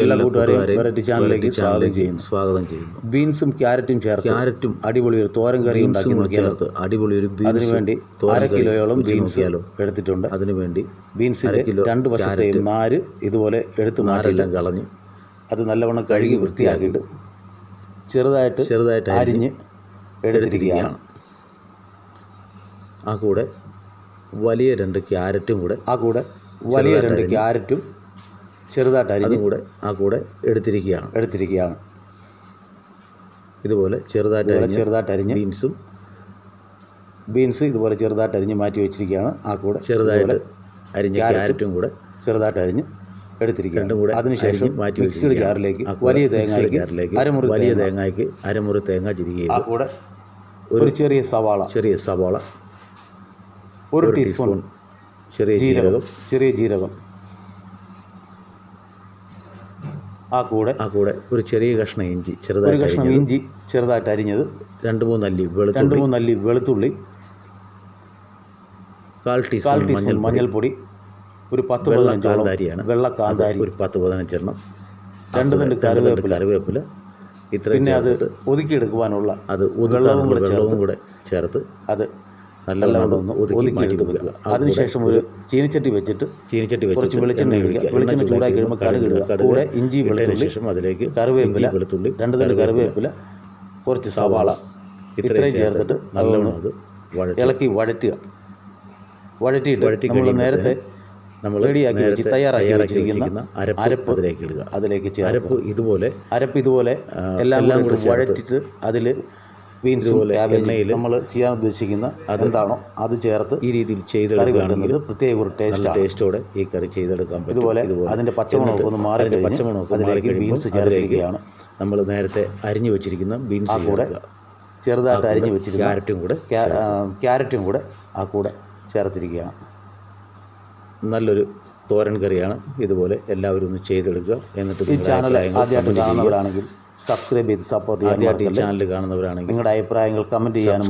എല്ലാ കൂട്ടുകാരെയും വെറൈറ്റി ചാനലിലേക്ക് സ്വാഗതം ചെയ്യുന്നു. സ്വാഗതം ചെയ്യുന്നു. ബീൻസും ക്യാരറ്റും ചേർത്ത് ക്യാരറ്റും അടിപൊളി ഒരു തോരൻ കറി ഉണ്ടാക്കി ചേർത്ത് അടിപൊളി ഒരു അതിനു വേണ്ടി അര കിലോയോളം ബീൻസ് എടുത്തിട്ടുണ്ട്. അതിനു വേണ്ടി ബീൻസിന്റെ കിലോ രണ്ട് വശത്തെയും നാര് ഇതുപോലെ എടുത്ത് നാരെല്ലാം കളഞ്ഞ് അത് നല്ലവണ്ണം കഴുകി വൃത്തിയാക്കിയിട്ട് ചെറുതായിട്ട് ചെറുതായിട്ട് അരിഞ്ഞ് എടുത്തിരിക്കുകയാണ്. ആ കൂടെ വലിയ രണ്ട് ക്യാരറ്റും കൂടെ ആ കൂടെ വലിയ രണ്ട് ക്യാരറ്റും ചെറുതായിട്ട് അരിഞ്ഞ് അതും കൂടെ ആ കൂടെ എടുത്തിരിക്കുകയാണ്. എടുത്തിരിക്കുകയാണ്. ഇതുപോലെ ചെറുതായിട്ട് അരിഞ്ഞ ചെറുതായിട്ട് അരിഞ്ഞ് ബീൻസും ബീൻസ് ഇതുപോലെ ചെറുതായിട്ട് അരിഞ്ഞ് മാറ്റി വെച്ചിരിക്കുകയാണ്. ആ കൂടെ ചെറുതായിട്ട് അരിഞ്ഞ ക്യാരറ്റും കൂടെ ചെറുതായിട്ട് അരിഞ്ഞ് എടുത്തിരിക്കുകയാണ് കൂടെ അതിനുശേഷം മാറ്റി വെച്ചിരിക്കുകയാണ്. ജാറിലേക്ക് വലിയ തേങ്ങ അരമുറി വലിയ തേങ്ങയ്ക്ക് അരമുറി തേങ്ങ ചിരിക്കുക ആ കൂടെ ഒരു ചെറിയ സവാള. ചെറിയ സവാള. ഒരു ടീസ്പൂൺ ചെറിയ ജീരകം. ചെറിയ ജീരകം. ആ കൂടെ ആ കൂടെ ഒരു ചെറിയ കഷ്ണം ഇഞ്ചി ഒരു ചെറുതായിട്ട് കഷ്ണം അരിഞ്ഞത്. ഇഞ്ചി ചെറുതായിട്ട് അരിഞ്ഞത്. രണ്ട് മൂന്ന് അല്ലി രണ്ട് വെളുത്തുള്ളി മൂന്ന് അല്ലി വെളുത്തുള്ളി. കാൽ കാൽ ടീസ്പൂൺ ടീസ്പൂൺ മഞ്ഞൾ മഞ്ഞൾപ്പൊടി. ഒരു പത്ത് വെള്ള പതിനഞ്ചോളം കാന്താരിയാണ്. വെള്ള കാന്താരി. ഒരു പത്ത് പതിനഞ്ചെണ്ണം രണ്ട് തണ്ട് കറിവേപ്പില. കറിവേപ്പില. ഇത്രയും പിന്നെ അത് ചേർത്തിട്ട് ഒതുക്കിയെടുക്കുവാനുള്ള അത് വെള്ളവും കൂടെ വെള്ളവും കൂടെ ചേർത്ത് അത് നല്ലവണ്ണം ഒന്ന് ഒതുക്കി മാറ്റി വെക്കുക അതിനുശേഷം ഒരു ചീനിച്ചട്ടി വെച്ചിട്ട് ചീനിച്ചട്ടി കുറച്ച് വെച്ചിട്ട് വെളിച്ചെണ്ണ എണ്ണ ഒഴിക്കുക. വെളിച്ചെണ്ണ ചൂടാക്കി കഴിയുമ്പോൾ കടുക് ഇടുക. കൂടെ ഇഞ്ചി വെളുത്തുള്ളി ശേഷം അതിലേക്ക് കറിവേപ്പില വെളുത്തുള്ളി രണ്ട് തണ്ട് കറിവേപ്പില കുറച്ച് സവാള. ഇത്രയും ചേർത്തിട്ട് നല്ലോണം അത് ഇളക്കി വഴറ്റുക. വഴറ്റിയിട്ട് വഴറ്റി നമ്മൾ നേരത്തെ നമ്മൾ റെഡിയാക്കി വെച്ച് തയ്യാറാക്കി വെച്ചിരിക്കുന്ന അരപ്പ് അരപ്പ് അതിലേക്ക് ഇടുക. അതിലേക്ക് അരപ്പ് ഇതുപോലെ അരപ്പ് ഇതുപോലെ എല്ലാം കൂടി വഴറ്റിട്ട് അതിൽ ബീൻസും എണ്ണയിൽ നമ്മൾ ചെയ്യാൻ ഉദ്ദേശിക്കുന്ന അതെന്താണോ അത് ചേർത്ത് ഈ രീതിയിൽ ചെയ്തെടുക്കുകയാണെങ്കിൽ പ്രത്യേക ഒരു ടേസ്റ്റ് ടേസ്റ്റോടെ ഈ കറി ചെയ്തെടുക്കാൻ പറ്റും. ഇതുപോലെ അതിന്റെ പച്ചമുളക് ഒന്ന് മാറി പച്ചമുളക് അതിലേക്ക് ബീൻസ് ചേർത്തിരിക്കുകയാണ്. നമ്മൾ നേരത്തെ അരിഞ്ഞു വെച്ചിരിക്കുന്ന ബീൻസ് കൂടെ. ചെറുതായിട്ട് അരിഞ്ഞ് വെച്ചിരിക്കുന്ന ക്യാരറ്റും കൂടെ ക്യാരറ്റും കൂടെ ആ കൂടെ ചേർത്തിരിക്കുകയാണ്. നല്ലൊരു തോരൻ കറിയാണ്. ഇതുപോലെ എല്ലാവരും ഒന്ന് ചെയ്തെടുക്കുക. എന്നിട്ട് ഈ ചാനൽ ആദ്യമായിട്ട് കാണുന്നവരാണെങ്കിൽ സബ്സ്ക്രൈബ് ചെയ്ത് സപ്പോർട്ട് ചെയ്യാൻ ചാനൽ കാണുന്നവരാണെങ്കിൽ നിങ്ങളുടെ അഭിപ്രായങ്ങൾ കമന്റ് ചെയ്യാനും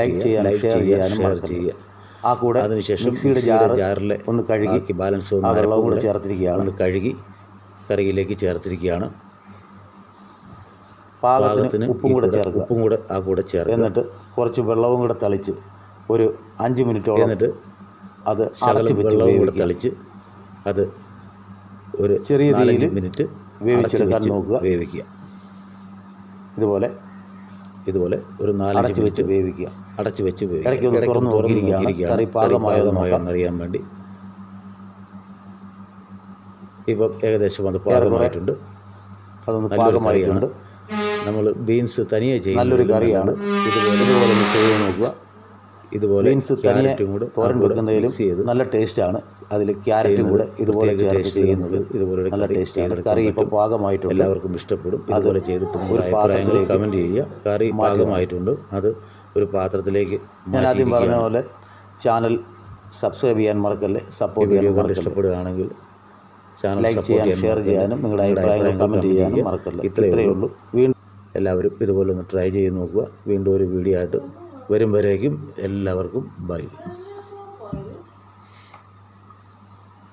ലൈക്ക് ചെയ്യാനും ഷെയർ ചെയ്യാനും മറക്കരുത് ചെയ്യുക. ആ കൂടെ അതിനുശേഷം മിക്സിയുടെ ജാറിൽ ഒന്ന് കഴുകി ബാലൻസ് വെള്ളവും കൂടെ ചേർത്തിരിക്കുകയാണ്. ഒന്ന് കഴുകി കറിയിലേക്ക് ചേർത്തിരിക്കുകയാണ്. പാകത്തിന് ഉപ്പും കൂടെ ചേർക്കുക. ഉപ്പും കൂടെ ആ കൂടെ ചേർക്കുക. എന്നിട്ട് കുറച്ച് വെള്ളവും കൂടെ തളിച്ച് ഒരു അഞ്ച് മിനിറ്റോളം എന്നിട്ട് അത് അടച്ച് വെള്ളവും കൂടെ തളിച്ച് അത് ഒരു ചെറിയ രീതിയിൽ തീയിൽ മിനിറ്റ് വേവിച്ചെടുക്കാൻ നോക്കുക. വേവിക്കുക. ഇതുപോലെ ഇതുപോലെ ഒരു നാല് അടച്ച് വെച്ച് ഉപയോഗിക്കുക. വേവിക്കുക അടച്ച് വെച്ച്. ഇടയ്ക്ക് ഒന്ന് തുറന്ന്. കറി പാകമായോ എന്ന് പാകമായോ എന്നറിയാൻ വേണ്ടി. ഇപ്പം ഏകദേശം അത് പാകമായിട്ടുണ്ട്. അതൊന്ന് പാകമായിട്ടുണ്ട്. നമ്മൾ ബീൻസ് തനിയെ ചെയ്യും നല്ലൊരു കറിയാണ്. ഇതുപോലെ ഇതുപോലെ ഒന്ന് ചെയ്ത് നോക്കുക. ഇതുപോലെ ബീൻസ് തനിയെ തോരൻ വെക്കുന്നതിലും നല്ല ടേസ്റ്റാണ്. അതിൽ ക്യാരറ്റും കൂടെ ഇതുപോലെ ചേർത്ത് ചെയ്യുന്നത് ഇതുപോലെ നല്ല ടേസ്റ്റ് ടേസ്റ്റാണ്. കറി ഇപ്പോൾ പാകമായിട്ട് പാകമായിട്ടുണ്ട്. എല്ലാവർക്കും ഇഷ്ടപ്പെടും. അതുപോലെ ചെയ്തിട്ട് ഒരു പാത്രത്തിൽ പാത്രത്തിലേക്ക് കമന്റ് ചെയ്യുക. കറി പാകമായിട്ടുണ്ട്. അത് ഒരു പാത്രത്തിലേക്ക് ഞാൻ ആദ്യം പറഞ്ഞ പോലെ ചാനൽ സബ്സ്ക്രൈബ് ചെയ്യാൻ മറക്കല്ലേ? സപ്പോർട്ട് ചെയ്യാൻ മറക്കല്ലേ? ഇഷ്ടപ്പെടുകയാണെങ്കിൽ ചാനൽ ലൈക്ക് ചെയ്യാനും ചെയ്യാൻ ഷെയർ ചെയ്യാനും നിങ്ങളുടെ അഭിപ്രായങ്ങൾ കമന്റ് ചെയ്യാനും മറക്കല്ലേ? ഇത്രയേ ഉള്ളൂ. വീണ്ടും എല്ലാവരും ഇതുപോലെ ഒന്ന് ട്രൈ ചെയ്ത് നോക്കുക. വീണ്ടും ഒരു വീഡിയോ ആയിട്ട് വരും വരേക്കും എല്ലാവർക്കും ബൈ.